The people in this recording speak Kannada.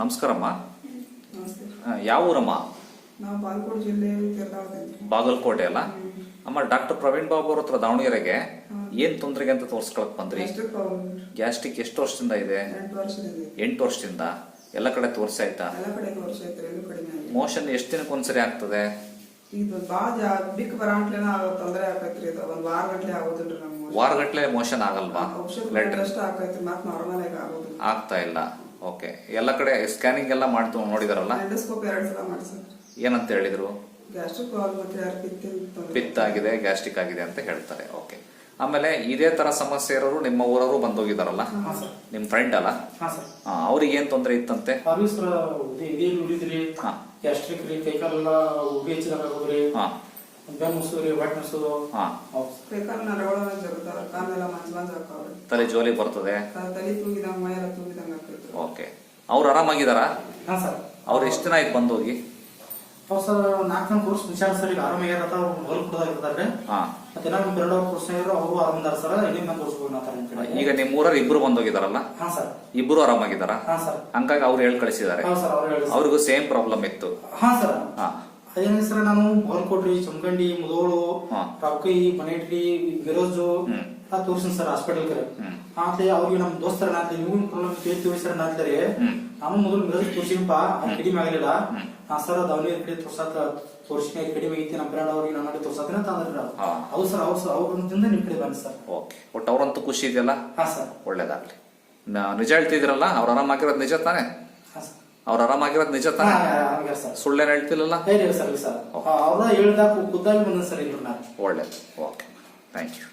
ನಮಸ್ಕಾರಮ್ಮ. ಯಾವ ಊರಮ್ಮ? ನಾವು ಬಾಗಲಕೋಟೆ ಜಿಲ್ಲೆ ತೆರದಾವದಿಂದ ಬಾಗಲಕೋಟೆ ಅಲ್ಲ? ಅಮ್ಮ ಡಾಕ್ಟರ್ ಪ್ರವೀಣ್ ಬಾಬು ಅವ್ರ ಹತ್ರ ದಾವಣಗೆರೆಗೆ ಏನ್ ತೊಂದರೆಗೆ ಅಂತ ತೋರ್ಸ್ಕೊಳಕ್ ಬಂದ್ರಿ? ಗ್ಯಾಸ್ಟಿಕ್ ಗ್ಯಾಸ್ಟ್ರಿಕ್ ಎಷ್ಟು ವರ್ಷದಿಂದ ಇದೆ? ಎಂಟು ವರ್ಷದಿಂದ ಎಲ್ಲ ಕಡೆ ಐತ್ರಿ ಎಲ್ಲೂ ಮೋಷನ್ ಎಷ್ಟು ದಿನಕ್ಕೆ ಒಂದ್ಸರಿ ಆಗ್ತದೆ? ವಾರಗಟ್ಲೆ ಮೋಷನ್. ಆಗಲ್ವಾ? ಆಗ್ತಾ ಇಲ್ಲ. ಓಕೆ ಎಲ್ಲ ಕಡೆ ಸ್ಕ್ಯಾನಿಂಗ್ ಎಲ್ಲ ಮಾಡ್ತು ನೋಡಿದಾರಲ್ಲ? ಎಂಡೋಸ್ಕೋಪ್ ಎರಡ್ ಸಲ ಮಾಡ್ಸಕ್ ಏನಂತ ಹೇಳಿದ್ರು? ಗ್ಯಾಸ್ಟ್ರಿಕ್ ಮತ್ತೆ ತೊಂದ್ರೆ ಆಗಿದೆ ಗ್ಯಾಸ್ಟ್ರಿಕ್ ಆಗಿದೆ ಅಂತ ಹೇಳ್ತಾರೆ. ಓಕೆ ಆಮೇಲೆ ಇದೇ ತರ ಸಮಸ್ಯೆ ಇರೋರು ನಿಮ್ಮ ಊರವರು ಬಂದೋಗಿದಾರಲ್ಲ? ನಿಮ್ ಫ್ರೆಂಡ್ ಅಲ್ಲ? ಹಾ ಸರ್. ಆ, ಅವ್ರಿಗೆ ಏನ್ ತೊಂದರೆ ಇತ್ತಂತೆ? ಗ್ಯಾಸ್ಟ್ರಿಕ್ ರೀ ಕೈಕಾಲೆಲ್ಲ ಉಗಿ ಹೆಚ್ಚಿದಾಗ ಆಗೋದ್ರಿ ಬೇಕಾದ್ರೆ ಕಾಲೆಲ್ಲ ಮಂಜ್ ಹಾಕಾವ್ರಿ ತಲೆ ಜೋಲಿ ಬರ್ತದೆ. ತಲೆ ತೂಗಿದಂಗ ತೂಗಿದಂಗ ಓಕೆ. ಅವ್ರು ಆರಾಮಾಗಿದಾರ ಹಾ ಸರ್. ಅವ್ರು ಎಷ್ಟು ದಿನ ಆಯ್ತು ಹೋಗಿ ಹೌದು ಸರ್ ನಾಲ್ಕು ಮುಂಚೆ ಸರ್ ಈಗ ಆರಾಮಾಗ್ಯಾರ ಅಂತ ಅವ್ರು ಹೊಲ್ ಕೊಡದಾಗ ಇರ್ತಾರೆ ಹಾ. ಮತ್ತೆ ನಾವು ಎರಡು ವರ್ಷ ಇರೋ ಅವರು ಆರಾಮದಾರ ಸರ್ ಇಲ್ಲಿ ಕೋರ್ಸ್ ಈಗ ನಿಮ್ಮ ಊರಲ್ಲಿ ಇಬ್ರು ಬಂದೋಗಿದಾರಲ್ಲ? ಹಾ ಸರ್. ಇಬ್ರು ಆರಾಮಾಗಿದಾರ ಹಾ ಸರ್. ಹಂಗಾಗಿ ಅವ್ರು ಹೇಳಿ ಕಳಿಸಿದ್ದಾರೆ. ಹೌದು ಸರ್ ಅವ್ರು ಹೇಳಿ ಅವ್ರಿಗೂ ಸೇಮ್ ಪ್ರಾಬ್ಲಮ್ ಇತ್ತು. ಹಾ ಸರ್. ಹಾ. ಅದೇನ ಸರ್ ನಾನು ಹೊಲ್ಕೊಡ್ರಿ ಚಮಕಂಡಿ ಮುದೋಳು. ರಾವ್ಕೈ ಮನೇಟ್ರಿ ಗಿರೋಜು. ಎಲ್ಲ ತೋರ್ಸಿನ್ ಸರ್ ಹಾಸ್ಪಿಟಲ್ ಕರೆ ಹ್ಮ್. ಆತ ಅವ್ರಿಗೆ ನಮ್ ದೋಸ್ತರ ನಾತ ನೀವು ಪ್ರಾಬ್ಲಮ್ ಕೇಳ್ತೀವಿ ಸರ್ ನಾತಾರೆ ಹ್ಮ್. ನಾನು ಮೊದಲು ಮಿರೋಜ್ ತೋರ್ಸಿನಪ್ಪ ಅದು ಕಡಿಮೆ ಆಗಲಿಲ್ಲ. ಹಾ ಸರ್ ದಾವಣಗೆರೆ ಕಡೆ ತೋರ್ಸಾತ ತೋರ್ಸಿನ ಕಡಿಮೆ ಐತಿ ನಮ್ಮ ಬ್ರ್ಯಾಂಡ್ ಅವ್ರಿಗೆ ನಮ್ಮ ಕಡೆ ತೋರ್ಸಾತ್ರ ಅಂತ ಅಂದ್ರಿ ಅವ್ರು. ಸರ್ ಅವ್ರು ಸರ್ ಅವ್ರಿಂದ ನಿಮ್ ಕಡೆ ಬನ್ನಿ ಸರ್ ಓಕೆ ಒಟ್ಟು ಅವ್ರಂತೂ ಖುಷಿ ಇದೆಯಲ್ಲ ಹಾ ಸರ್ ಒಳ್ಳೇದಾಗ್ಲಿ ನಿಜ ಹೇಳ್ತಿದ್ರಲ್ಲ ಅವ್ರು ಆರಾಮಾಗಿರೋದು ನಿಜ ತಾನೆ ಅವ್ರು ಆರಾಮಾಗಿರೋದು ನಿಜ ತಾನೇ? ಸುಳ್ಳೇನು ಹೇಳ್ತಿಲ್ಲಲ್ಲ? ಹೇಳಿ ಸರ್ ಸರ್. ಅವ್ರ ಹೇಳ್ದಾಗ ಖುದ್ದಾಗಿ ಬಂದ ಸರ್ ನಾನು. ಓಕೆ. Thank you